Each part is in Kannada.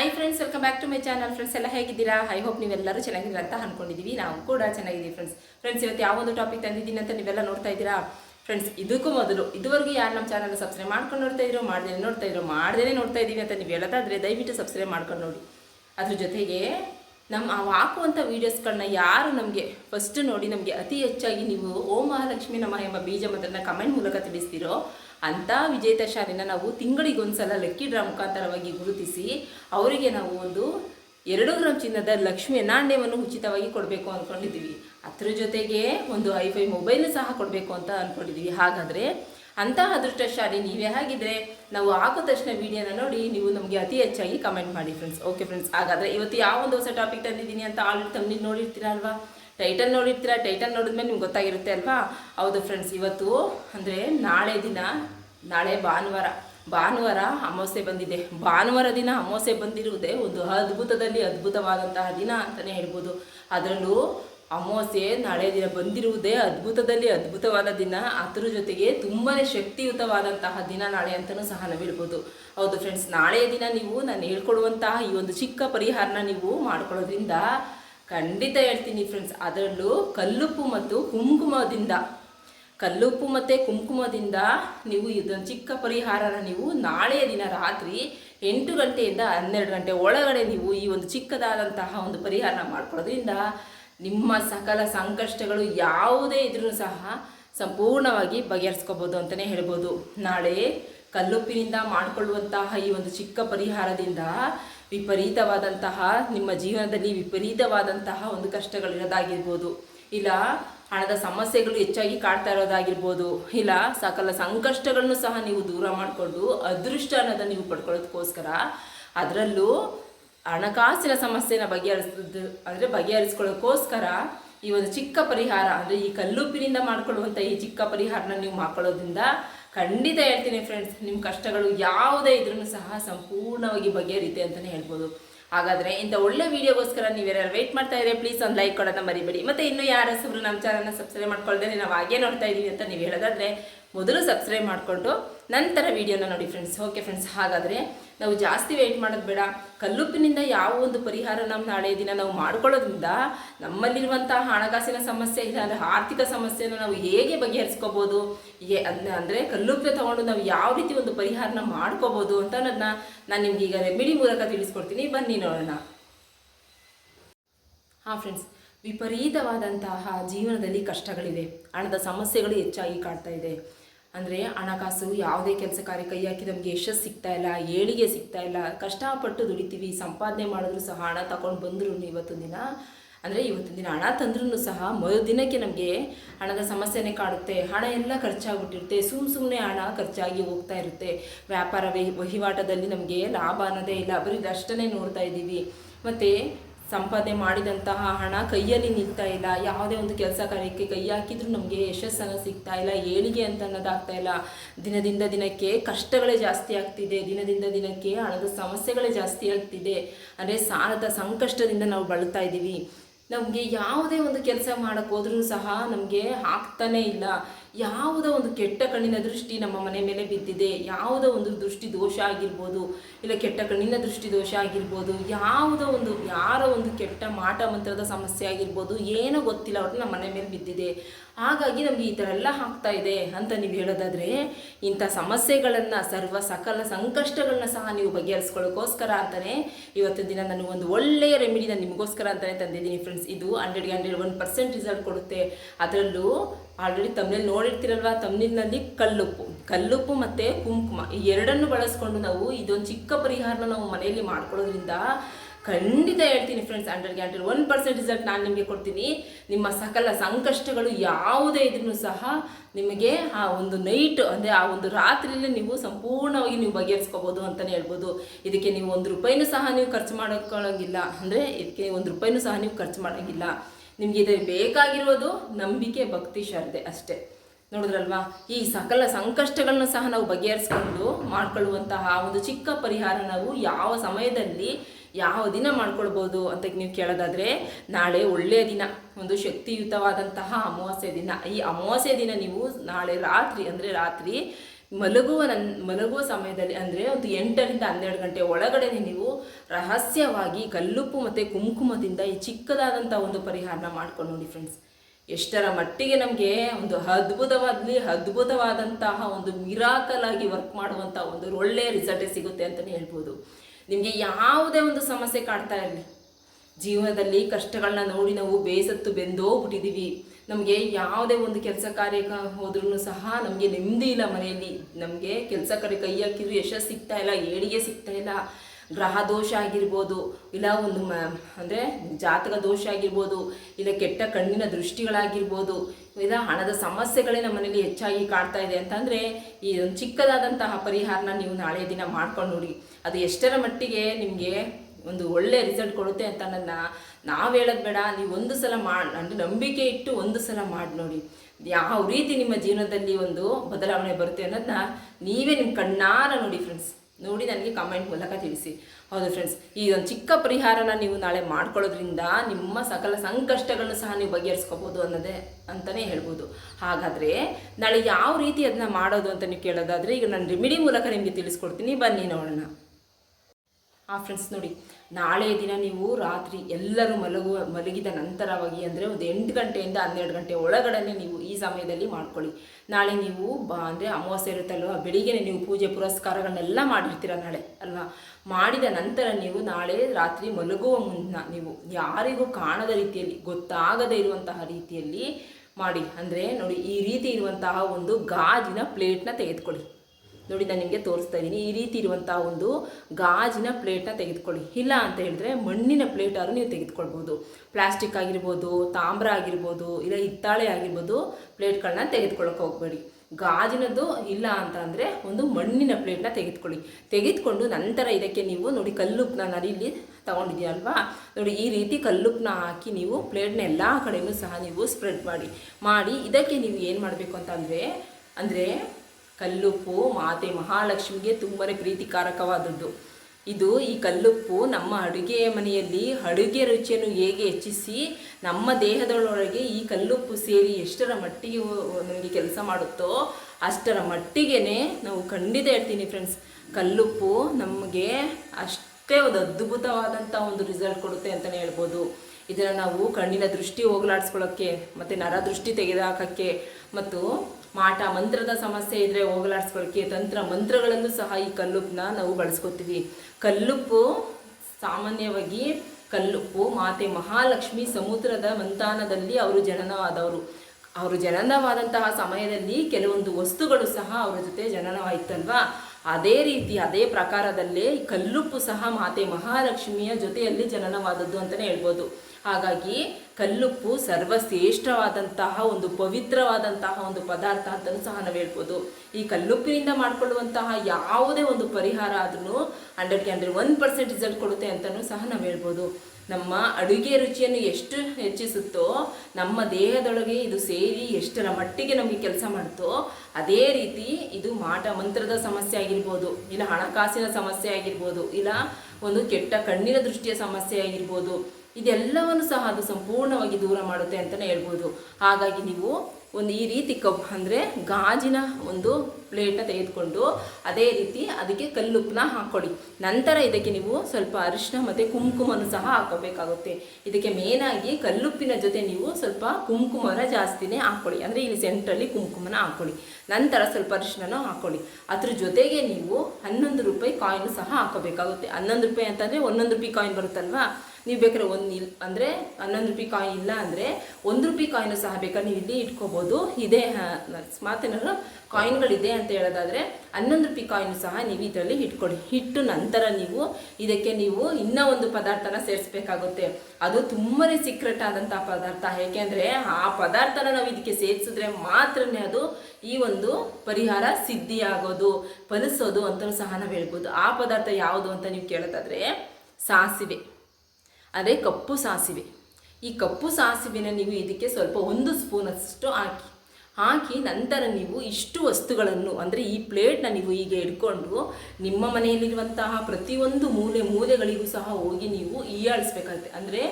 Hi friends welcome back to my channel friends ಎಲ್ಲ ಹೇಗಿದ್ದೀರಾ? ಐ ಹೋಪ್ ನೀವೆಲ್ಲರೂ ಚೆನ್ನಾಗಿದ್ದೀರಾ ಅಂತ ಅನ್ಕೊಂಡಿದ್ದೀವಿ ನಾವು ಕೂಡ ಚೆನ್ನಾಗಿದ್ದೀವಿ ಫ್ರೆಂಡ್ಸ್ ಫ್ರೆಂಡ್ಸ್ ಇವತ್ತು ಯಾವ ಒಂದು ಟಾಪಿಕ್ ತಂದಿದ್ದೀನಿ ಅಂತ ನೀವೆಲ್ಲ ನೋಡ್ತಾ ಇದ್ದೀರಾ? ಫ್ರೆಂಡ್ಸ್ ಇದಕ್ಕೂ ಮೊದಲು, ಇದುವರೆಗೂ ಯಾರು ನಮ್ಮ ಚಾನಲ್ ಸಬ್ಸ್ಕ್ರೈಬ್ ಮಾಡ್ಕೊಂಡು ನೋಡ್ತಾ ಇದ್ರು, ಮಾಡ್ದೇನೆ ನೋಡ್ತಾ ಇದ್ರು, ಮಾಡ್ದೇನೆ ನೋಡ್ತಾ ಇದ್ದೀವಿ ಅಂತ ನೀವು ಹೇಳೋದಾದರೆ ದಯವಿಟ್ಟು ಸಬ್ಸ್ಕ್ರೈಬ್ ಮಾಡ್ಕೊಂಡು ನೋಡಿ. ಅದ್ರ ಜೊತೆಗೆ ನಮ್ಮ ಹಾಕುವಂಥ ವೀಡಿಯೋಸ್ಗಳನ್ನ ಯಾರು ನಮಗೆ ಫಸ್ಟ್ ನೋಡಿ ನಮಗೆ ಅತಿ ಹೆಚ್ಚಾಗಿ ನೀವು ಓಂ ಮಹಾಲಕ್ಷ್ಮಿ ನಮ್ಮ ಎಂಬ ಬೀಜ ಮೊದಲನ್ನ ಕಮೆಂಟ್ ಮೂಲಕ ತಿಳಿಸ್ತೀರೋ ಅಂಥ ವಿಜೇತ ಶಾಲಿನ ನಾವು ತಿಂಗಳಿಗೊಂದ್ಸಲ ಲಕ್ಕಿ ಡ್ರಾ ಮುಖಾಂತರವಾಗಿ ಗುರುತಿಸಿ ಅವರಿಗೆ ನಾವು ಒಂದು ಎರಡು ಗ್ರಾಮ್ ಚಿನ್ನದ ಲಕ್ಷ್ಮಿ ನಾಣ್ಯವನ್ನು ಉಚಿತವಾಗಿ ಕೊಡಬೇಕು ಅಂದ್ಕೊಂಡಿದ್ದೀವಿ ಅದ್ರ ಜೊತೆಗೆ ಒಂದು ಐಫೈ ಮೊಬೈಲ್ ಸಹ ಕೊಡಬೇಕು ಅಂತ ಅಂದ್ಕೊಂಡಿದ್ದೀವಿ ಹಾಗಾದರೆ ಅಂತಹ ಅದೃಷ್ಟಶಾಲಿ ನೀವೇ ಹಾಗಿದ್ರೆ ನಾವು ಹಾಕೋ ತಕ್ಷಣ ವಿಡಿಯೋನ ನೋಡಿ ನೀವು ನಮಗೆ ಅತಿ ಹೆಚ್ಚಾಗಿ ಕಮೆಂಟ್ ಮಾಡಿ ಫ್ರೆಂಡ್ಸ್ ಓಕೆ ಫ್ರೆಂಡ್ಸ್ ಹಾಗಾದರೆ ಇವತ್ತು ಯಾವ ಒಂದು ಹೊಸ ಟಾಪಿಕ್ ತಂದಿದ್ದೀನಿ ಅಂತ ಆಲ್ರೆಡಿ ತಮ್ಮ ನೋಡಿರ್ತೀರ ಅಲ್ವಾ ಟೈಟಲ್ ನೋಡಿರ್ತೀರಾ? ಟೈಟಲ್ ನೋಡಿದ್ಮೇಲೆ ನಿಮ್ಗೆ ಗೊತ್ತಾಗಿರುತ್ತೆ ಅಲ್ವಾ? ಹೌದು ಫ್ರೆಂಡ್ಸ್ ಇವತ್ತು ಅಂದರೆ ನಾಳೆ ದಿನ, ನಾಳೆ ಭಾನುವಾರ. ಭಾನುವಾರ ಅಮಾವಾಸ್ಯೆ ಬಂದಿದೆ. ಭಾನುವಾರ ದಿನ ಅಮಾವಾಸ್ಯೆ ಬಂದಿರುವುದೇ ಒಂದು ಅದ್ಭುತದಲ್ಲಿ ಅದ್ಭುತವಾದಂತಹ ದಿನ ಅಂತಲೇ ಹೇಳ್ಬೋದು. ಅದರಲ್ಲೂ ಅಮಾವಾಸ್ಯೆ ನಾಳೆ ದಿನ ಬಂದಿರುವುದೇ ಅದ್ಭುತದಲ್ಲಿ ಅದ್ಭುತವಾದ ದಿನ. ಅದರ ಜೊತೆಗೆ ತುಂಬಾ ಶಕ್ತಿಯುತವಾದಂತಹ ದಿನ ನಾಳೆ ಅಂತಲೂ ಸಹ ನಾವು ಹೇಳ್ಬೋದು. ಹೌದು ಫ್ರೆಂಡ್ಸ್ ನಾಳೆಯ ದಿನ ನೀವು ನಾನು ಹೇಳ್ಕೊಡುವಂತಹ ಈ ಒಂದು ಚಿಕ್ಕ ಪರಿಹಾರನ ನೀವು ಮಾಡ್ಕೊಳ್ಳೋದ್ರಿಂದ ಖಂಡಿತ ಹೇಳ್ತೀನಿ ಫ್ರೆಂಡ್ಸ್ ಅದರಲ್ಲೂ ಕಲ್ಲುಪ್ಪು ಮತ್ತು ಕುಂಕುಮದಿಂದ, ಕಲ್ಲುಪ್ಪು ಮತ್ತು ಕುಂಕುಮದಿಂದ ನೀವು ಇದೊಂದು ಚಿಕ್ಕ ಪರಿಹಾರನ ನೀವು ನಾಳೆಯ ದಿನ ರಾತ್ರಿ ಎಂಟು ಗಂಟೆಯಿಂದ ಹನ್ನೆರಡು ಗಂಟೆ ಒಳಗಡೆ ನೀವು ಈ ಒಂದು ಚಿಕ್ಕದಾದಂತಹ ಒಂದು ಪರಿಹಾರನ ಮಾಡ್ಕೊಳ್ಳೋದ್ರಿಂದ ನಿಮ್ಮ ಸಕಲ ಸಂಕಷ್ಟಗಳು ಯಾವುದೇ ಇದ್ರೂ ಸಹ ಸಂಪೂರ್ಣವಾಗಿ ಬಗೆಹರಿಸ್ಕೋಬೋದು ಅಂತಲೇ ಹೇಳ್ಬೋದು. ನಾಳೆ ಕಲ್ಲುಪ್ಪಿನಿಂದ ಮಾಡಿಕೊಳ್ಳುವಂತಹ ಈ ಒಂದು ಚಿಕ್ಕ ಪರಿಹಾರದಿಂದ ವಿಪರೀತವಾದಂತಹ, ನಿಮ್ಮ ಜೀವನದಲ್ಲಿ ವಿಪರೀತವಾದಂತಹ ಒಂದು ಕಷ್ಟಗಳಿರೋದಾಗಿರ್ಬೋದು ಇಲ್ಲ, ಹಣದ ಸಮಸ್ಯೆಗಳು ಹೆಚ್ಚಾಗಿ ಕಾಡ್ತಾ ಇರೋದಾಗಿರ್ಬೋದು. ಇಲ್ಲ, ಸಕಲ ಸಂಕಷ್ಟಗಳನ್ನು ಸಹ ನೀವು ದೂರ ಮಾಡಿಕೊಂಡು ಅದೃಷ್ಟ ಅನ್ನೋದನ್ನು ನೀವು ಪಡ್ಕೊಳ್ಳೋದಕ್ಕೋಸ್ಕರ ಅದರಲ್ಲೂ ಹಣಕಾಸಿನ ಸಮಸ್ಯೆನ ಬಗೆಹರಿಸೋದು, ಅಂದರೆ ಬಗೆಹರಿಸ್ಕೊಳ್ಳೋಕ್ಕೋಸ್ಕರ ಈ ಒಂದು ಚಿಕ್ಕ ಪರಿಹಾರ, ಅಂದರೆ ಈ ಕಲ್ಲುಪ್ಪಿನಿಂದ ಮಾಡ್ಕೊಳ್ಳುವಂಥ ಈ ಚಿಕ್ಕ ಪರಿಹಾರನ ನೀವು ಮಾಡ್ಕೊಳ್ಳೋದ್ರಿಂದ ಖಂಡಿತ ಹೇಳ್ತೀನಿ ಫ್ರೆಂಡ್ಸ್ ನಿಮ್ಮ ಕಷ್ಟಗಳು ಯಾವುದೇ ಇದ್ರೂ ಸಹ ಸಂಪೂರ್ಣವಾಗಿ ಬಗೆಹರಿತೆ ಅಂತಲೇ ಹೇಳ್ಬೋದು. ಹಾಗಾದರೆ ಇಂಥ ಒಳ್ಳೆ ವೀಡಿಯೋಗೋಸ್ಕರ ನೀವ್ಯಾರು ವೆಯ್ಟ್ ಮಾಡ್ತಾ ಇದ್ರೆ ಪ್ಲೀಸ್ ಒಂದು ಲೈಕ್ ಕೊಡೋದನ್ನ ಮರಿಬೇಡಿ. ಮತ್ತು ಇನ್ನೂ ಯಾರ ಹೆಸರು ನಮ್ಮ ಚಾನಲ್ನ ಸಬ್ಸ್ಕ್ರೈಬ್ ಮಾಡ್ಕೊಳ್ದೇ ನಾವು ಹಾಗೆ ನೋಡ್ತಾ ಇದ್ದೀವಿ ಅಂತ ನೀವು ಹೇಳೋದಾದರೆ ಮೊದಲು ಸಬ್ಸ್ಕ್ರೈಬ್ ಮಾಡಿಕೊಂಡು ನಂತರ ವಿಡಿಯೋನ ನೋಡಿ ಫ್ರೆಂಡ್ಸ್ ಓಕೆ ಫ್ರೆಂಡ್ಸ್ ಹಾಗಾದರೆ ನಾವು ಜಾಸ್ತಿ ವೆಯ್ಟ್ ಮಾಡೋದು ಬೇಡ. ಕಲ್ಲುಪ್ಪಿನಿಂದ ಯಾವ ಒಂದು ಪರಿಹಾರ ನಮ್ಮ ನಾಳೆ ದಿನ ನಾವು ಮಾಡ್ಕೊಳ್ಳೋದ್ರಿಂದ ನಮ್ಮಲ್ಲಿರುವಂತಹ ಹಣಕಾಸಿನ ಸಮಸ್ಯೆ ಇಲ್ಲ ಅಂದರೆ ಆರ್ಥಿಕ ಸಮಸ್ಯೆಯನ್ನು ನಾವು ಹೇಗೆ ಬಗೆಹರಿಸ್ಕೋಬೋದು? ಅಂದರೆ ಕಲ್ಲುಪ್ಪೆ ತಗೊಂಡು ನಾವು ಯಾವ ರೀತಿ ಒಂದು ಪರಿಹಾರನ ಮಾಡ್ಕೋಬೋದು ಅಂತ ಅನ್ನೋದನ್ನ ನಾನು ನಿಮ್ಗೆ ಈಗ ರೆಮಿಡಿ ಮೂಲಕ ತಿಳಿಸ್ಕೊಡ್ತೀನಿ. ಬನ್ನಿ ನೋಡೋಣ. ಹಾಂ ಫ್ರೆಂಡ್ಸ್ ವಿಪರೀತವಾದಂತಹ ಜೀವನದಲ್ಲಿ ಕಷ್ಟಗಳಿವೆ. ಹಣದ ಸಮಸ್ಯೆಗಳು ಹೆಚ್ಚಾಗಿ ಕಾಡ್ತಾ ಇದೆ. ಅಂದರೆ ಹಣಕಾಸು ಯಾವುದೇ ಕೆಲಸ ಕಾರ್ಯ ಕೈ ಹಾಕಿ ನಮಗೆ ಯಶಸ್ಸು ಸಿಗ್ತಾ ಇಲ್ಲ, ಏಳಿಗೆ ಸಿಗ್ತಾ ಇಲ್ಲ, ಕಷ್ಟಪಟ್ಟು ದುಡಿತೀವಿ, ಸಂಪಾದನೆ ಮಾಡಿದ್ರು ಸಹ ಹಣ ತಗೊಂಡು ಬಂದರು ಇವತ್ತು ದಿನ. ಅಂದರೆ ಇವತ್ತಿನ ದಿನ ಹಣ ತಂದ್ರೂ ಸಹ ಮರುದಿನಕ್ಕೆ ನಮಗೆ ಹಣದ ಸಮಸ್ಯೆನೇ ಕಾಡುತ್ತೆ. ಹಣ ಎಲ್ಲ ಖರ್ಚಾಗ್ಬಿಟ್ಟಿರುತ್ತೆ. ಸುಮ್ಮ ಸುಮ್ಮನೆ ಹಣ ಖರ್ಚಾಗಿ ಹೋಗ್ತಾ ಇರುತ್ತೆ. ವ್ಯಾಪಾರ ವಹಿ, ವಹಿವಾಟದಲ್ಲಿ ನಮಗೆ ಲಾಭ ಅನ್ನೋದೇ ಇಲ್ಲ. ಬರೀ ಅಷ್ಟನ್ನೇ ನೋಡ್ತಾ ಇದ್ದೀವಿ. ಮತ್ತು ಸಂಪಾದನೆ ಮಾಡಿದಂತಹ ಹಣ ಕೈಯಲ್ಲಿ ನಿಲ್ತಾ ಇಲ್ಲ. ಯಾವುದೇ ಒಂದು ಕೆಲಸ ಕಾರ್ಯಕ್ಕೆ ಕೈ ಹಾಕಿದ್ರು ನಮಗೆ ಯಶಸ್ಸನ್ನು ಸಿಗ್ತಾ ಇಲ್ಲ, ಏಳಿಗೆ ಅಂತ ಅನ್ನೋದಾಗ್ತಾ ಇಲ್ಲ. ದಿನದಿಂದ ದಿನಕ್ಕೆ ಕಷ್ಟಗಳೇ ಜಾಸ್ತಿ ಆಗ್ತಿದೆ. ದಿನದಿಂದ ದಿನಕ್ಕೆ ಹಣದ ಸಮಸ್ಯೆಗಳೇ ಜಾಸ್ತಿ ಆಗ್ತಿದೆ. ಅಂದರೆ ಸಾಲದ ಸಂಕಷ್ಟದಿಂದ ನಾವು ಬಳಲ್ತಾ ಇದ್ದೀವಿ. ನಮಗೆ ಯಾವುದೇ ಒಂದು ಕೆಲಸ ಮಾಡೋಕ್ಕೆ ಹೋದ್ರೂ ಸಹ ನಮಗೆ ಆಗ್ತಾನೇ ಇಲ್ಲ. ಯಾವುದೋ ಒಂದು ಕೆಟ್ಟ ಕಣ್ಣಿನ ದೃಷ್ಟಿ ನಮ್ಮ ಮನೆ ಮೇಲೆ ಬಿದ್ದಿದೆ, ಯಾವುದೋ ಒಂದು ದೃಷ್ಟಿ ದೋಷ ಆಗಿರ್ಬೋದು, ಇಲ್ಲ ಕೆಟ್ಟ ಕಣ್ಣಿನ ದೃಷ್ಟಿ ದೋಷ ಆಗಿರ್ಬೋದು, ಯಾವುದೋ ಒಂದು, ಯಾರೋ ಒಂದು ಕೆಟ್ಟ ಮಾಟ ಮಂತ್ರದ ಸಮಸ್ಯೆ ಆಗಿರ್ಬೋದು, ಏನೋ ಗೊತ್ತಿಲ್ಲ ಅವ್ರನ್ನ ನಮ್ಮ ಮನೆ ಮೇಲೆ ಬಿದ್ದಿದೆ. ಹಾಗಾಗಿ ನಮಗೆ ಈ ಥರ ಎಲ್ಲ ಆಗ್ತಾ ಇದೆ ಅಂತ ನೀವು ಹೇಳೋದಾದರೆ, ಇಂಥ ಸಮಸ್ಯೆಗಳನ್ನು, ಸರ್ವ ಸಕಲ ಸಂಕಷ್ಟಗಳನ್ನ ಸಹ ನೀವು ಬಗೆಹರಿಸ್ಕೊಳ್ಳೋಕ್ಕೋಸ್ಕರ ಅಂತಲೇ ಇವತ್ತಿನ ದಿನ ನಾನು ಒಂದು ಒಳ್ಳೆಯ ರೆಮಿಡಿನ ನಿಮಗೋಸ್ಕರ ಅಂತಲೇ ತಂದಿದ್ದೀನಿ ಫ್ರೆಂಡ್ಸ್ ಇದು ಹಂಡ್ರೆಡ್ಗೆ ಹಂಡ್ರೆಡ್ ಒನ್ ಪರ್ಸೆಂಟ್ ರಿಸಲ್ಟ್ ಕೊಡುತ್ತೆ. ಅದರಲ್ಲೂ ಆಲ್ರೆಡಿ ತಮ್ಮನೇಲಿ ನೋಡಿರ್ತೀರಲ್ವ? ತಮ್ಮನಿನಲ್ಲಿ ಕಲ್ಲುಪ್ಪು. ಕಲ್ಲುಪ್ಪು ಮತ್ತು ಕುಂಕುಮ. ಈ ಎರಡನ್ನು ಬಳಸ್ಕೊಂಡು ನಾವು ಇದೊಂದು ಚಿಕ್ಕ ಪರಿಹಾರನ ನಾವು ಮನೆಯಲ್ಲಿ ಮಾಡ್ಕೊಳ್ಳೋದ್ರಿಂದ ಖಂಡಿತ ಹೇಳ್ತೀನಿ friends under hundred one percent result ನಾನು ನಿಮಗೆ ಕೊಡ್ತೀನಿ. ನಿಮ್ಮ ಸಕಲ ಸಂಕಷ್ಟಗಳು ಯಾವುದೇ ಇದ್ರೂ ಸಹ ನಿಮಗೆ ಆ ಒಂದು ನೈಟ್ ಅಂದರೆ ಆ ಒಂದು ರಾತ್ರಿಯಲ್ಲೇ ನೀವು ಸಂಪೂರ್ಣವಾಗಿ ನೀವು ಬಗೆಹರಿಸ್ಕೋಬೋದು ಅಂತಲೇ ಹೇಳ್ಬೋದು. ಇದಕ್ಕೆ ನೀವು ಒಂದು ರೂಪಾಯಿನೂ ಸಹ ನೀವು ಖರ್ಚು ಮಾಡೋಕ್ಕೊಳ್ಳೋಂಗಿಲ್ಲ ಅಂದರೆ ಇದಕ್ಕೆ ಒಂದು ರೂಪಾಯಿನೂ ಸಹ ನೀವು ಖರ್ಚು ಮಾಡೋಂಗಿಲ್ಲ. ನಿಮಗೆ ಇದು ಬೇಕಾಗಿರೋದು ನಂಬಿಕೆ, ಭಕ್ತಿ, ಶ್ರದ್ಧೆ ಅಷ್ಟೇ. ನೋಡಿದ್ರಲ್ವಾ? ಈ ಸಕಲ ಸಂಕಷ್ಟಗಳನ್ನ ಸಹ ನಾವು ಬಗೆಹರಿಸ್ಕೊಂಡು ಮಾಡ್ಕೊಳ್ಳುವಂತಹ ಒಂದು ಚಿಕ್ಕ ಪರಿಹಾರ ನಾವು ಯಾವ ಸಮಯದಲ್ಲಿ ಯಾವ ದಿನ ಮಾಡ್ಕೊಳ್ಬೋದು ಅಂತ ನೀವು ಕೇಳೋದಾದರೆ, ನಾಳೆ ಒಳ್ಳೆಯ ದಿನ, ಒಂದು ಶಕ್ತಿಯುತವಾದಂತಹ ಅಮಾವಾಸ್ಯೆ ದಿನ. ಈ ಅಮಾವಾಸ್ಯೆ ದಿನ ನೀವು ನಾಳೆ ರಾತ್ರಿ, ಅಂದರೆ ರಾತ್ರಿ ಮಲಗುವ ನನ್, ಮಲಗುವ ಸಮಯದಲ್ಲಿ ಅಂದರೆ ಒಂದು ಎಂಟರಿಂದ ಹನ್ನೆರಡು ಗಂಟೆ ಒಳಗಡೆ ನೀವು ರಹಸ್ಯವಾಗಿ ಕಲ್ಲುಪ್ಪು ಮತ್ತು ಕುಂಕುಮದಿಂದ ಈ ಚಿಕ್ಕದಾದಂಥ ಒಂದು ಪರಿಹಾರನ ಮಾಡ್ಕೊಂಡು ನೋಡಿ ಫ್ರೆಂಡ್ಸ್ ಎಷ್ಟರ ಮಟ್ಟಿಗೆ ನಮಗೆ ಒಂದು ಅದ್ಭುತವಾದಲಿ, ಅದ್ಭುತವಾದಂತಹ ಒಂದು ಮಿರಾಕಲ್ ಆಗಿ ವರ್ಕ್ ಮಾಡುವಂಥ ಒಂದು ಒಳ್ಳೆಯ ರಿಸಲ್ಟೇ ಸಿಗುತ್ತೆ ಅಂತಲೇ ಹೇಳ್ಬೋದು. ನಿಮಗೆ ಯಾವುದೇ ಒಂದು ಸಮಸ್ಯೆ ಕಾಡ್ತಾ ಇರಲಿ. ಜೀವನದಲ್ಲಿ ಕಷ್ಟಗಳನ್ನ ನೋಡಿ ನಾವು ಬೇಸತ್ತು ಬೆಂದೋಗ್ಬಿಟ್ಟಿದ್ದೀವಿ ನಮಗೆ ಯಾವುದೇ ಒಂದು ಕೆಲಸ ಕಾರ್ಯಕ್ಕೆ ಹೋದ್ರೂ ಸಹ ನಮಗೆ ನೆಮ್ಮದಿ ಇಲ್ಲ ಮನೆಯಲ್ಲಿ. ನಮಗೆ ಕೆಲಸ ಕಡೆ ಕೈ ಹಾಕಿದ್ರು ಯಶಸ್ಸು ಸಿಗ್ತಾ ಇಲ್ಲ, ಏಳಿಗೆ ಸಿಗ್ತಾ ಇಲ್ಲ. ಗ್ರಹ ದೋಷ ಆಗಿರ್ಬೋದು, ಇಲ್ಲ ಒಂದು ಮ, ಅಂದರೆ ಜಾತಕ ದೋಷ ಆಗಿರ್ಬೋದು, ಇಲ್ಲ ಕೆಟ್ಟ ಕಣ್ಣಿನ ದೃಷ್ಟಿಗಳಾಗಿರ್ಬೋದು, ಇಲ್ಲ ಹಣದ ಸಮಸ್ಯೆಗಳೇ ನಮ್ಮ ಮನೇಲಿ ಹೆಚ್ಚಾಗಿ ಕಾಡ್ತಾ ಇದೆ ಅಂತಂದರೆ ಈ ಒಂದು ಚಿಕ್ಕದಾದಂತಹ ಪರಿಹಾರನ ನೀವು ನಾಳೆ ದಿನ ಮಾಡ್ಕೊಂಡು ನೋಡಿ. ಅದು ಎಷ್ಟರ ಮಟ್ಟಿಗೆ ನಿಮಗೆ ಒಂದು ಒಳ್ಳೆ ರಿಸಲ್ಟ್ ಕೊಡುತ್ತೆ ಅಂತ ನನ್ನ ನಾವು ಹೇಳೋದು ಬೇಡ. ನೀವು ಒಂದು ಸಲ ಮಾಡಿ ಅಂದರೆ ನಂಬಿಕೆ ಇಟ್ಟು ಒಂದು ಸಲ ಮಾಡಿ ನೋಡಿ. ಯಾವ ರೀತಿ ನಿಮ್ಮ ಜೀವನದಲ್ಲಿ ಒಂದು ಬದಲಾವಣೆ ಬರುತ್ತೆ ಅನ್ನೋದನ್ನ ನೀವೇ ನಿಮ್ಮ ಕಣ್ಣಾರ ನೋಡಿ ಫ್ರೆಂಡ್ಸ್ ನೋಡಿ ನನಗೆ ಕಮೆಂಟ್ ಮೂಲಕ ತಿಳಿಸಿ. ಹೌದು ಫ್ರೆಂಡ್ಸ್ ಈ ಒಂದು ಚಿಕ್ಕ ಪರಿಹಾರನ ನೀವು ನಾಳೆ ಮಾಡ್ಕೊಳ್ಳೋದ್ರಿಂದ ನಿಮ್ಮ ಸಕಲ ಸಂಕಷ್ಟಗಳನ್ನು ಸಹ ನೀವು ಬಗೆಹರಿಸ್ಕೋಬೋದು ಅನ್ನೋದೇ ಅಂತಲೇ ಹೇಳ್ಬೋದು. ಹಾಗಾದರೆ ನಾಳೆ ಯಾವ ರೀತಿ ಅದನ್ನ ಮಾಡೋದು ಅಂತ ನೀವು ಕೇಳೋದಾದರೆ ಈಗ ನಾನು ರೆಮಿಡಿ ಮೂಲಕ ನಿಮಗೆ ತಿಳಿಸ್ಕೊಡ್ತೀನಿ. ಬನ್ನಿ ನೋಡೋಣ. ಆ ಫ್ರೆಂಡ್ಸ್ ನೋಡಿ, ನಾಳೆ ದಿನ ನೀವು ರಾತ್ರಿ ಎಲ್ಲರೂ ಮಲಗುವ, ಮಲಗಿದ ನಂತರವಾಗಿ ಅಂದರೆ ಒಂದು ಎಂಟು ಗಂಟೆಯಿಂದ ಹನ್ನೆರಡು ಗಂಟೆ ಒಳಗಡೆ ನೀವು ಈ ಸಮಯದಲ್ಲಿ ಮಾಡ್ಕೊಳ್ಳಿ. ನಾಳೆ ನೀವು ಬಾ, ಅಂದರೆ ಅಮಾವಾಸ್ಯೆ ಇರುತ್ತಲ್ವ ಬೆಳಿಗ್ಗೆ ನೀವು ಪೂಜೆ ಪುರಸ್ಕಾರಗಳನ್ನೆಲ್ಲ ಮಾಡಿರ್ತೀರ ನಾಳೆ, ಅಲ್ವಾ? ಮಾಡಿದ ನಂತರ ನೀವು ನಾಳೆ ರಾತ್ರಿ ಮಲಗುವ ಮುನ್ನ ನೀವು ಯಾರಿಗೂ ಕಾಣದ ರೀತಿಯಲ್ಲಿ, ಗೊತ್ತಾಗದೇ ಇರುವಂತಹ ರೀತಿಯಲ್ಲಿ ಮಾಡಿ. ಅಂದರೆ ನೋಡಿ, ಈ ರೀತಿ ಇರುವಂತಹ ಒಂದು ಗಾಜಿನ ಪ್ಲೇಟ್ನ ತೆಗೆದುಕೊಳ್ಳಿ. ನೋಡಿ, ನಾನು ನಿಮಗೆ ತೋರಿಸ್ತಾ ಇದ್ದೀನಿ. ಈ ರೀತಿ ಇರುವಂಥ ಒಂದು ಗಾಜಿನ ಪ್ಲೇಟ್ನ ತೆಗೆದುಕೊಳ್ಳಿ. ಇಲ್ಲ ಅಂತ ಹೇಳಿದ್ರೆ ಮಣ್ಣಿನ ಪ್ಲೇಟ್ ಆದ್ರೂ ನೀವು ತೆಗೆದುಕೊಳ್ಬೋದು. ಪ್ಲಾಸ್ಟಿಕ್ ಆಗಿರ್ಬೋದು, ತಾಮ್ರ ಆಗಿರ್ಬೋದು, ಇಲ್ಲ ಹಿತ್ತಾಳೆ ಆಗಿರ್ಬೋದು ಪ್ಲೇಟ್ಗಳನ್ನ ತೆಗೆದುಕೊಳ್ಳೋಕೆ ಹೋಗಬೇಡಿ. ಗಾಜಿನದ್ದು ಇಲ್ಲ ಅಂತ ಅಂದರೆ ಒಂದು ಮಣ್ಣಿನ ಪ್ಲೇಟ್ನ ತೆಗೆದುಕೊಳ್ಳಿ. ತೆಗೆದುಕೊಂಡು ನಂತರ ಇದಕ್ಕೆ ನೀವು ನೋಡಿ ಕಲ್ಲುಪ್ಪನ ನಾನು ಇಲ್ಲಿ ತಗೊಂಡಿದ್ದೀನಲ್ವಾ ನೋಡಿ, ಈ ರೀತಿ ಕಲ್ಲುಪ್ನ ಹಾಕಿ ನೀವು ಪ್ಲೇಟ್ನ ಎಲ್ಲ ಕಡೆಯೂ ಸಹ ನೀವು ಸ್ಪ್ರೆಡ್ ಮಾಡಿ. ಮಾಡಿ, ಇದಕ್ಕೆ ನೀವು ಏನು ಮಾಡಬೇಕು ಅಂತಂದರೆ ಅಂದರೆ ಕಲ್ಲುಪ್ಪು ಮಾತೆ ಮಹಾಲಕ್ಷ್ಮಿಗೆ ತುಂಬಾ ಪ್ರೀತಿಕಾರಕವಾದದ್ದು. ಇದು ಈ ಕಲ್ಲುಪ್ಪು ನಮ್ಮ ಅಡುಗೆಯ ಮನೆಯಲ್ಲಿ ಅಡುಗೆ ರುಚಿಯನ್ನು ಹೇಗೆ ಹೆಚ್ಚಿಸಿ ನಮ್ಮ ದೇಹದೊಳಗೆ ಈ ಕಲ್ಲುಪ್ಪು ಸೇರಿ ಎಷ್ಟರ ಮಟ್ಟಿಗೆ ನಮಗೆ ಕೆಲಸ ಮಾಡುತ್ತೋ ಅಷ್ಟರ ಮಟ್ಟಿಗೆನೆ ನಾವು ಖಂಡಿತ ಹೇಳ್ತೀನಿ ಫ್ರೆಂಡ್ಸ್ ಕಲ್ಲುಪ್ಪು ನಮಗೆ ಅಷ್ಟೇ ಒಂದು ಅದ್ಭುತವಾದಂಥ ಒಂದು ರಿಸಲ್ಟ್ ಕೊಡುತ್ತೆ ಅಂತಲೇ ಹೇಳ್ಬೋದು. ಇದನ್ನು ನಾವು ಕಣ್ಣಿನ ದೃಷ್ಟಿ ಹೋಗಲಾಡಿಸ್ಕೊಳ್ಳೋಕ್ಕೆ ಮತ್ತು ನರ ದೃಷ್ಟಿ ತೆಗೆದುಹಾಕೋಕ್ಕೆ ಮತ್ತು ಮಾಟ ಮಂತ್ರದ ಸಮಸ್ಯೆ ಇದ್ದರೆ ಹೋಗಲಾಡಿಸ್ಕೊಳ್ಳೋಕ್ಕೆ ತಂತ್ರ ಮಂತ್ರಗಳಲ್ಲೂ ಸಹ ಈ ಕಲ್ಲುಪ್ಪನ್ನ ನಾವು ಬಳಸ್ಕೊತೀವಿ. ಕಲ್ಲುಪ್ಪು ಸಾಮಾನ್ಯವಾಗಿ ಕಲ್ಲುಪ್ಪು, ಮಾತೆ ಮಹಾಲಕ್ಷ್ಮಿ ಸಮುದ್ರದ ಮಂತಾನದಲ್ಲಿ ಅವರು ಜನನವಾದವರು. ಅವರು ಜನನವಾದಂತಹ ಸಮಯದಲ್ಲಿ ಕೆಲವೊಂದು ವಸ್ತುಗಳು ಸಹ ಅವರ ಜೊತೆ ಜನನವಾಯಿತಲ್ವಾ? ಅದೇ ರೀತಿ, ಅದೇ ಪ್ರಕಾರದಲ್ಲೇ ಕಲ್ಲುಪ್ಪು ಸಹ ಮಾತೆ ಮಹಾಲಕ್ಷ್ಮಿಯ ಜೊತೆಯಲ್ಲಿ ಜನನವಾದದ್ದು ಅಂತಲೇ ಹೇಳ್ಬೋದು. ಹಾಗಾಗಿ ಕಲ್ಲುಪ್ಪು ಸರ್ವಶ್ರೇಷ್ಠವಾದಂತಹ ಒಂದು ಪವಿತ್ರವಾದಂತಹ ಒಂದು ಪದಾರ್ಥ ಅಂತಲೂ ಸಹ ನಾವು ಹೇಳ್ಬೋದು. ಈ ಕಲ್ಲುಪ್ಪಿನಿಂದ ಮಾಡಿಕೊಳ್ಳುವಂತಹ ಯಾವುದೇ ಒಂದು ಪರಿಹಾರ ಆದ್ರೂ ಹಂಡ್ರೆಡ್ಗೆ ಹಂಡ್ರೆಡ್ ಒನ್ ಪರ್ಸೆಂಟ್ ರಿಸಲ್ಟ್ ಕೊಡುತ್ತೆ ಅಂತಲೂ ಸಹ ನಾವು ಹೇಳ್ಬೋದು. ನಮ್ಮ ಅಡುಗೆ ರುಚಿಯನ್ನು ಎಷ್ಟು ಹೆಚ್ಚಿಸುತ್ತೋ, ನಮ್ಮ ದೇಹದೊಳಗೆ ಇದು ಸೇರಿ ಎಷ್ಟರ ಮಟ್ಟಿಗೆ ನಮಗೆ ಕೆಲಸ ಮಾಡುತ್ತೋ ಅದೇ ರೀತಿ ಇದು ಮಾಟ ಮಂತ್ರದ ಸಮಸ್ಯೆ ಆಗಿರ್ಬೋದು, ಇಲ್ಲ ಹಣಕಾಸಿನ ಸಮಸ್ಯೆ ಆಗಿರ್ಬೋದು, ಇಲ್ಲ ಒಂದು ಕೆಟ್ಟ ಕಣ್ಣಿನ ದೃಷ್ಟಿಯ ಸಮಸ್ಯೆ ಆಗಿರ್ಬೋದು ಇದೆಲ್ಲವನ್ನು ಸಹ ಅದು ಸಂಪೂರ್ಣವಾಗಿ ದೂರ ಮಾಡುತ್ತೆ ಅಂತಲೇ ಹೇಳ್ಬೋದು. ಹಾಗಾಗಿ ನೀವು ಒಂದು ಈ ರೀತಿ ಕಪ್ ಅಂದರೆ ಗಾಜಿನ ಒಂದು ಪ್ಲೇಟನ್ನ ತೆಗೆದುಕೊಂಡು ಅದೇ ರೀತಿ ಅದಕ್ಕೆ ಕಲ್ಲುಪ್ಪನ್ನ ಹಾಕ್ಕೊಳ್ಳಿ ನಂತರ ಇದಕ್ಕೆ ನೀವು ಸ್ವಲ್ಪ ಅರಿಶಿನ ಮತ್ತು ಕುಂಕುಮನ ಸಹ ಹಾಕೋಬೇಕಾಗುತ್ತೆ. ಇದಕ್ಕೆ ಮೇನಾಗಿ ಕಲ್ಲುಪ್ಪಿನ ಜೊತೆ ನೀವು ಸ್ವಲ್ಪ ಕುಂಕುಮನ ಜಾಸ್ತಿನೇ ಹಾಕ್ಕೊಳ್ಳಿ ಅಂದರೆ ಇಲ್ಲಿ ಸೆಂಟ್ರಲ್ಲಿ ಕುಂಕುಮನ ಹಾಕ್ಕೊಳ್ಳಿ ನಂತರ ಸ್ವಲ್ಪ ಅರಿಶಿನ ಹಾಕ್ಕೊಳ್ಳಿ ಅದ್ರ ಜೊತೆಗೆ ನೀವು ಹನ್ನೊಂದು ರೂಪಾಯಿ ಕಾಯಿನ್ ಸಹ ಹಾಕೋಬೇಕಾಗುತ್ತೆ. ಹನ್ನೊಂದು ರೂಪಾಯಿ ಅಂತಂದರೆ ಒಂದೊಂದು ರೂಪಾಯಿ ಕಾಯಿನ್ ಬರುತ್ತಲ್ವಾ? ನೀವು ಬೇಕಾದ್ರೆ ಒಂದು ಇಲ್, ಅಂದರೆ ಹನ್ನೊಂದು ರೂಪಾಯಿ ಕಾಯಿನ್ ಇಲ್ಲ ಅಂದರೆ ಒಂದು ರೂಪಾಯಿ ಕಾಯಿನು ಸಹ ಬೇಕಾದ್ರೆ ನೀವು ಇಲ್ಲಿ ಇಟ್ಕೋಬೋದು. ಇದೇ ಮಾತೇನಾದ್ರು ಕಾಯಿನ್ಗಳಿದೆ ಅಂತ ಹೇಳೋದಾದರೆ ಹನ್ನೊಂದು ರೂಪಾಯಿ ಕಾಯಿನ್ ಸಹ ನೀವು ಇದರಲ್ಲಿ ಇಟ್ಕೊಳ್ಳಿ ಇಟ್ಟು ನಂತರ ನೀವು ಇದಕ್ಕೆ ನೀವು ಇನ್ನೂ ಒಂದು ಪದಾರ್ಥನ ಸೇರಿಸ್ಬೇಕಾಗುತ್ತೆ. ಅದು ತುಂಬಾ ಸೀಕ್ರೆಟ್ ಆದಂಥ ಪದಾರ್ಥ. ಏಕೆಂದರೆ ಆ ಪದಾರ್ಥನ ನಾವು ಇದಕ್ಕೆ ಸೇರಿಸಿದ್ರೆ ಮಾತ್ರನೇ ಅದು ಈ ಒಂದು ಪರಿಹಾರ ಸಿದ್ಧಿಯಾಗೋದು, ಫಲಿಸೋದು ಅಂತಲೂ ಸಹ ನಾವು ಹೇಳ್ಬೋದು. ಆ ಪದಾರ್ಥ ಯಾವುದು ಅಂತ ನೀವು ಕೇಳೋದಾದರೆ ಸಾಸಿವೆ. ಅದೇ ಕಪ್ಪು ಸಾಸಿವೆ. ಈ ಕಪ್ಪು ಸಾಸಿವೆನ ನೀವು ಇದಕ್ಕೆ ಸ್ವಲ್ಪ ಒಂದು ಸ್ಪೂನಷ್ಟು ಹಾಕಿ. ಹಾಕಿ ನಂತರ ನೀವು ಇಷ್ಟು ವಸ್ತುಗಳನ್ನು, ಅಂದರೆ ಈ ಪ್ಲೇಟ್ನ ನೀವು ಹೀಗೆ ಇಟ್ಕೊಂಡು ನಿಮ್ಮ ಮನೆಯಲ್ಲಿರುವಂತಹ ಪ್ರತಿಯೊಂದು ಮೂಲೆ ಮೂಲೆಗಳಿಗೂ ಸಹ ಹೋಗಿ ನೀವು ಈಯಾಳಿಸ್ಬೇಕಾಗುತ್ತೆ ಅಂದರೆ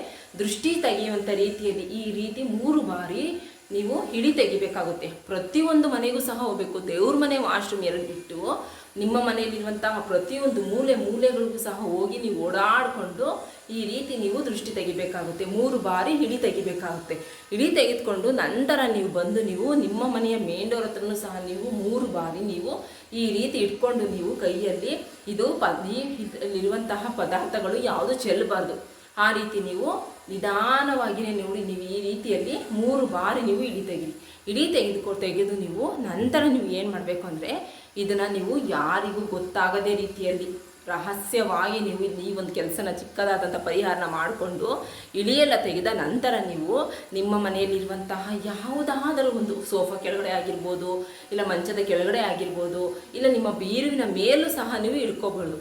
ದೃಷ್ಟಿ ತೆಗೆಯುವಂಥ ರೀತಿಯಲ್ಲಿ ಈ ರೀತಿ ಮೂರು ಬಾರಿ ನೀವು ಹಿಡಿ ತೆಗಿಬೇಕಾಗುತ್ತೆ. ಪ್ರತಿಯೊಂದು ಮನೆಗೂ ಸಹ ಹೋಗಬೇಕು. ದೇವ್ರ ಮನೆ ವಾಶ್ರೂಮ್ ಎರಡು ಬಿಟ್ಟು ನಿಮ್ಮ ಮನೆಯಲ್ಲಿರುವಂತಹ ಪ್ರತಿಯೊಂದು ಮೂಲೆ ಮೂಲೆಗಳಿಗೂ ಸಹ ಹೋಗಿ ನೀವು ಓಡಾಡಿಕೊಂಡು ಈ ರೀತಿ ನೀವು ದೃಷ್ಟಿ ತೆಗಿಬೇಕಾಗುತ್ತೆ. ಮೂರು ಬಾರಿ ಹಿಡಿ ತೆಗಿಬೇಕಾಗುತ್ತೆ. ಹಿಡಿ ತೆಗೆದುಕೊಂಡು ನಂತರ ನೀವು ಬಂದು ನೀವು ನಿಮ್ಮ ಮನೆಯ ಮೇಂಡೋರ ಡೋರ್ ಹತ್ರನೂ ಸಹ ನೀವು ಮೂರು ಬಾರಿ ನೀವು ಈ ರೀತಿ ಇಟ್ಕೊಂಡು ನೀವು ಕೈಯಲ್ಲಿ ಇದು ಪ ಇರುವಂತಹ ಪದಾರ್ಥಗಳು ಯಾವುದು ಚೆಲ್ಲಬಾರ್ದು. ಆ ರೀತಿ ನೀವು ನಿಧಾನವಾಗಿಯೇ ನೋಡಿ ನೀವು ಈ ರೀತಿಯಲ್ಲಿ ಮೂರು ಬಾರಿ ನೀವು ಹಿಡಿ ತೆಗಿರಿ. ಹಿಡಿ ತೆಗೆದುಕೊ ತೆಗೆದು ನೀವು ನಂತರ ನೀವು ಏನು ಮಾಡಬೇಕು ಅಂದರೆ ಇದನ್ನು ನೀವು ಯಾರಿಗೂ ಗೊತ್ತಾಗದೇ ರೀತಿಯಲ್ಲಿ ರಹಸ್ಯವಾಗಿ ನೀವು ಈ ಒಂದು ಕೆಲಸನ ಚಿಕ್ಕದಾದಂಥ ಪರಿಹಾರನ ಮಾಡಿಕೊಂಡು ಇಳಿಯೆಲ್ಲ ತೆಗೆದ ನಂತರ ನೀವು ನಿಮ್ಮ ಮನೆಯಲ್ಲಿರುವಂತಹ ಯಾವುದಾದರೂ ಒಂದು ಸೋಫಾ ಕೆಳಗಡೆ ಆಗಿರ್ಬೋದು, ಇಲ್ಲ ಮಂಚದ ಕೆಳಗಡೆ ಆಗಿರ್ಬೋದು, ಇಲ್ಲ ನಿಮ್ಮ ಬೀರುವಿನ ಮೇಲೂ ಸಹ ನೀವು ಇಟ್ಕೋಬಹುದು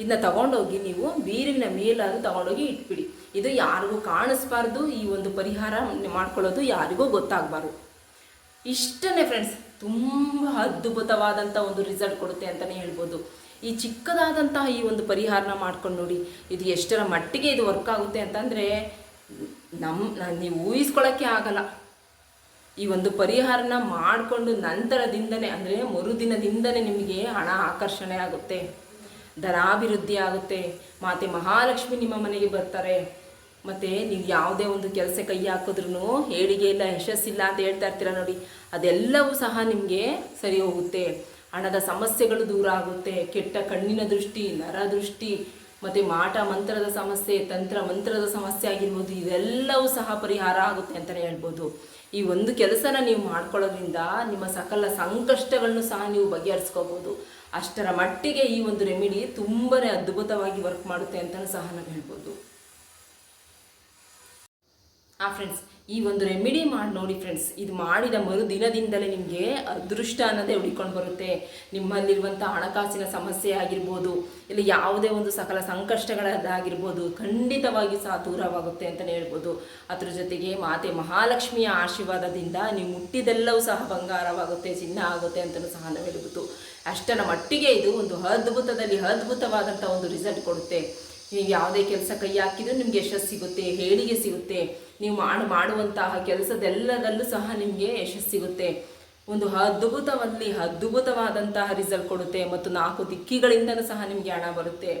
ಇದನ್ನ ತಗೊಂಡೋಗಿ ನೀವು ಬೀರುವಿನ ಮೇಲಾದರೂ ತಗೊಂಡೋಗಿ ಇಟ್ಬಿಡಿ. ಇದು ಯಾರಿಗೂ ಕಾಣಿಸ್ಬಾರ್ದು, ಈ ಒಂದು ಪರಿಹಾರ ಮಾಡ್ಕೊಳ್ಳೋದು ಯಾರಿಗೂ ಗೊತ್ತಾಗಬಾರ್ದು. ಇಷ್ಟನೇ ಫ್ರೆಂಡ್ಸ್ ತುಂಬ ಅದ್ಭುತವಾದಂಥ ಒಂದು ರಿಸಲ್ಟ್ ಕೊಡುತ್ತೆ ಅಂತಲೇ ಹೇಳ್ಬೋದು. ಈ ಚಿಕ್ಕದಾದಂತಹ ಈ ಒಂದು ಪರಿಹಾರನ ಮಾಡ್ಕೊಂಡು ನೋಡಿ, ಇದು ಎಷ್ಟರ ಮಟ್ಟಿಗೆ ಇದು ವರ್ಕ್ ಆಗುತ್ತೆ ಅಂತಂದರೆ ನಮ್ಮ ನೀವು ಊಹಿಸ್ಕೊಳ್ಳೋಕ್ಕೆ ಆಗಲ್ಲ. ಈ ಒಂದು ಪರಿಹಾರನ ಮಾಡಿಕೊಂಡು ನಂತರದಿಂದನೇ, ಅಂದರೆ ಮರುದಿನದಿಂದನೇ ನಿಮಗೆ ಹಣ ಆಕರ್ಷಣೆ ಆಗುತ್ತೆ, ಧನಾಭಿವೃದ್ಧಿ ಆಗುತ್ತೆ. ಮಾತೆ ಮಹಾಲಕ್ಷ್ಮಿ ನಿಮ್ಮ ಮನೆಗೆ ಬರ್ತಾರೆ. ಮತ್ತು ನೀವು ಯಾವುದೇ ಒಂದು ಕೆಲಸ ಕೈ ಹಾಕಿದ್ರೂ ಹೇಳಿಗೆ ಇಲ್ಲ ಯಶಸ್ಸಿಲ್ಲ ಅಂತ ಹೇಳ್ತಾ ಇರ್ತೀರ ನೋಡಿ, ಅದೆಲ್ಲವೂ ಸಹ ನಿಮಗೆ ಸರಿ ಹೋಗುತ್ತೆ. ಹಣದ ಸಮಸ್ಯೆಗಳು ದೂರ ಆಗುತ್ತೆ, ಕೆಟ್ಟ ಕಣ್ಣಿನ ದೃಷ್ಟಿ, ನರ ದೃಷ್ಟಿ, ಮತ್ತು ಮಾಟ ಮಂತ್ರದ ಸಮಸ್ಯೆ, ತಂತ್ರ ಮಂತ್ರದ ಸಮಸ್ಯೆ ಆಗಿರ್ಬೋದು, ಇದೆಲ್ಲವೂ ಸಹ ಪರಿಹಾರ ಆಗುತ್ತೆ ಅಂತಲೇ ಹೇಳ್ಬೋದು. ಈ ಒಂದು ಕೆಲಸನ ನೀವು ಮಾಡ್ಕೊಳ್ಳೋದ್ರಿಂದ ನಿಮ್ಮ ಸಕಲ ಸಂಕಷ್ಟಗಳನ್ನು ಸಹ ನೀವು ಬಗೆಹರಿಸ್ಕೋಬೋದು. ಅಷ್ಟರ ಮಟ್ಟಿಗೆ ಈ ಒಂದು ರೆಮಿಡಿ ತುಂಬಾ ಅದ್ಭುತವಾಗಿ ವರ್ಕ್ ಮಾಡುತ್ತೆ ಅಂತಲೂ ಸಹ ನಾವು ಹೇಳ್ಬೋದು. ಆ ಫ್ರೆಂಡ್ಸ್ ಈ ಒಂದು ರೆಮಿಡಿ ಮಾಡಿ ನೋಡಿ ಫ್ರೆಂಡ್ಸ್ ಇದು ಮಾಡಿದ ಮರು ದಿನದಿಂದಲೇ ನಿಮಗೆ ಅದೃಷ್ಟ ಅನ್ನೋದೇ ಉಳಿಕೊಂಡು ಬರುತ್ತೆ. ನಿಮ್ಮಲ್ಲಿರುವಂಥ ಹಣಕಾಸಿನ ಸಮಸ್ಯೆ ಆಗಿರ್ಬೋದು, ಇಲ್ಲ ಯಾವುದೇ ಒಂದು ಸಕಲ ಸಂಕಷ್ಟಗಳದ್ದಾಗಿರ್ಬೋದು, ಖಂಡಿತವಾಗಿ ಸಹ ದೂರವಾಗುತ್ತೆ ಅಂತಲೇ ಹೇಳ್ಬೋದು. ಅದ್ರ ಜೊತೆಗೆ ಮಾತೆ ಮಹಾಲಕ್ಷ್ಮಿಯ ಆಶೀರ್ವಾದದಿಂದ ನೀವು ಮುಟ್ಟಿದೆಲ್ಲವೂ ಸಹ ಬಂಗಾರವಾಗುತ್ತೆ, ಚಿನ್ನ ಆಗುತ್ತೆ ಅಂತಲೂ ಸಹ ನಾವು ಹೇಳ್ಬೋದು. ಅಷ್ಟರ ಮಟ್ಟಿಗೆ ಇದು ಒಂದು ಅದ್ಭುತದಲ್ಲಿ ಅದ್ಭುತವಾದಂಥ ಒಂದು ರಿಸಲ್ಟ್ ಕೊಡುತ್ತೆ. ನೀವು ಯಾವುದೇ ಕೆಲಸ ಕೈ ಹಾಕಿದ್ರೂ ನಿಮಗೆ ಯಶಸ್ಸು ಸಿಗುತ್ತೆ, ಹೇಳಿಗೆ ಸಿಗುತ್ತೆ. ನೀವು ಮಾಡಿ, ಮಾಡುವಂತಹ ಕೆಲಸದೆಲ್ಲದಲ್ಲೂ ಸಹ ನಿಮಗೆ ಯಶಸ್ಸು ಸಿಗುತ್ತೆ. ಒಂದು ಅದ್ಭುತವಲ್ಲಿ ಅದ್ಭುತವಾದಂತಹ ರಿಸಲ್ಟ್ ಕೊಡುತ್ತೆ ಮತ್ತು ನಾಲ್ಕು ದಿಕ್ಕಿಗಳಿಂದಲೂ ಸಹ ನಿಮಗೆ ಹಣ ಬರುತ್ತೆ.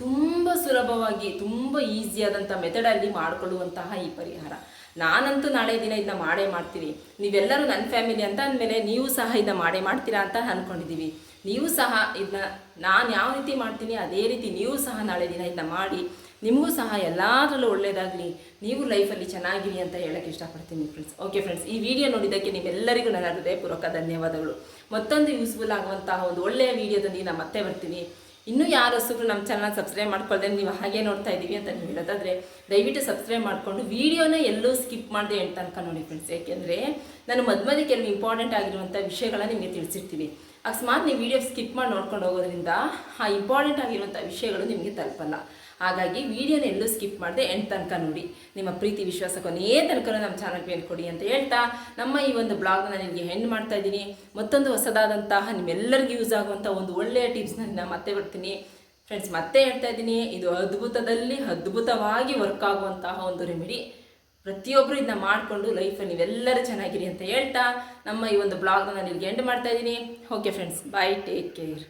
ತುಂಬ ಸುಲಭವಾಗಿ, ತುಂಬ ಈಸಿಯಾದಂಥ ಮೆಥಡಲ್ಲಿ ಮಾಡಿಕೊಳ್ಳುವಂತಹ ಈ ಪರಿಹಾರ. ನಾನಂತೂ ನಾಳೆ ದಿನ ಇದನ್ನ ಮಾಡೇ ಮಾಡ್ತೀನಿ. ನೀವೆಲ್ಲರೂ ನನ್ನ ಫ್ಯಾಮಿಲಿ ಅಂತ ಅಂದಮೇಲೆ ನೀವು ಸಹ ಇದನ್ನ ಮಾಡೇ ಮಾಡ್ತೀರಾ ಅಂತ ಅಂದ್ಕೊಂಡಿದ್ದೀವಿ ನೀವು ಸಹ ಇದನ್ನ ನಾನು ಯಾವ ರೀತಿ ಮಾಡ್ತೀನಿ, ಅದೇ ರೀತಿ ನೀವು ಸಹ ನಾಳೆ ದಿನ ಇದನ್ನ ಮಾಡಿ, ನಿಮಗೂ ಸಹ ಎಲ್ಲದರಲ್ಲೂ ಒಳ್ಳೆಯದಾಗಲಿ ನೀವು ಲೈಫಲ್ಲಿ ಚೆನ್ನಾಗಿರಿ ಅಂತ ಹೇಳಕ್ಕೆ ಇಷ್ಟಪಡ್ತೀನಿ ಫ್ರೆಂಡ್ಸ್ ಓಕೆ ಫ್ರೆಂಡ್ಸ್ ಈ ವಿಡಿಯೋ ನೋಡಿದ್ದಕ್ಕೆ ನಿಮ್ಮೆಲ್ಲರಿಗೂ ನನ್ನ ಹೃದಯಪೂರ್ವಕ ಧನ್ಯವಾದಗಳು. ಮತ್ತೊಂದು ಯೂಸ್ಫುಲ್ ಆಗುವಂತಹ ಒಂದು ಒಳ್ಳೆಯ ವಿಡಿಯೋದೊಂದಿಗೆ ನಾನು ಮತ್ತೆ ಬರ್ತೀನಿ. ಇನ್ನೂ ಯಾರು ಹೊಸಬ್ರು ನಮ್ಮ ಚಾನಲ್ ಸಬ್ಸ್ಕ್ರೈಬ್ ಮಾಡ್ಕೊಳ್ದೆ ನೀವು ಹಾಗೆ ನೋಡ್ತಾ ಇದ್ದೀವಿ ಅಂತ ನೀವು ಹೇಳೋದಾದರೆ, ದಯವಿಟ್ಟು ಸಬ್ಸ್ಕ್ರೈಬ್ ಮಾಡಿಕೊಂಡು ವೀಡಿಯೋನ ಎಲ್ಲೂ ಸ್ಕಿಪ್ ಮಾಡದೆ ಅಂತ ತನಕ ನೋಡಿ ಫ್ರೆಂಡ್ಸ್ ಯಾಕೆಂದರೆ, ನಾನು ಮಧ್ಯೆ ಕೆಲವು ಇಂಪಾರ್ಟೆಂಟ್ ಆಗಿರುವಂಥ ವಿಷಯಗಳನ್ನ ನಿಮಗೆ ತಿಳಿಸಿರ್ತೀವಿ ಅಕಸ್ಮಾತ್ ನೀವು ವಿಡಿಯೋ ಸ್ಕಿಪ್ ಮಾಡಿ ನೋಡ್ಕೊಂಡು ಹೋಗೋದ್ರಿಂದ ಆ ಇಂಪಾರ್ಟೆಂಟ್ ಆಗಿರುವಂಥ ವಿಷಯಗಳು ನಿಮಗೆ ತಲುಪಲ್ಲ. ಹಾಗಾಗಿ ವಿಡಿಯೋನ ಎಲ್ಲೂ ಸ್ಕಿಪ್ ಮಾಡದೆ ಎಂಡ್ ತನಕ ನೋಡಿ. ನಿಮ್ಮ ಪ್ರೀತಿ, ವಿಶ್ವಾಸ ಕೊನೆಯೇ ತನಕ ನಮ್ಮ ಚಾನಲ್ಗೆ ಹೇಳ್ಕೊಡಿ ಅಂತ ಹೇಳ್ತಾ ನಮ್ಮ ಈ ಒಂದು ಬ್ಲಾಗ್ನ ನಿಮಗೆ ಹೆಣ್ಣು ಮಾಡ್ತಾ ಇದ್ದೀನಿ. ಮತ್ತೊಂದು ಹೊಸದಾದಂತಹ ನಿಮ್ಮೆಲ್ಲರಿಗೂ ಯೂಸ್ ಆಗುವಂಥ ಒಂದು ಒಳ್ಳೆಯ ಟಿಪ್ಸ್ನ ನಾನು ಮತ್ತೆ ಬರ್ತೀನಿ ಫ್ರೆಂಡ್ಸ್ ಮತ್ತೆ ಹೇಳ್ತಾ ಇದ್ದೀನಿ. ಇದು ಅದ್ಭುತದಲ್ಲಿ ಅದ್ಭುತವಾಗಿ ವರ್ಕ್ ಆಗುವಂತಹ ಒಂದು ರೆಮಿಡಿ ಪ್ರತಿಯೊಬ್ಬರು ಇದನ್ನ ಮಾಡಿಕೊಂಡು ಲೈಫಲ್ಲಿ ನೀವೆಲ್ಲರೂ ಚೆನ್ನಾಗಿರಿ ಅಂತ ಹೇಳ್ತಾ ನಮ್ಮ ಈ ಒಂದು ಬ್ಲಾಗ್ನ ನಾನು ಇಲ್ಲಿಗೆ ಎಂಡ್ ಮಾಡ್ತಾ ಇದ್ದೀನಿ. Okay friends bye take care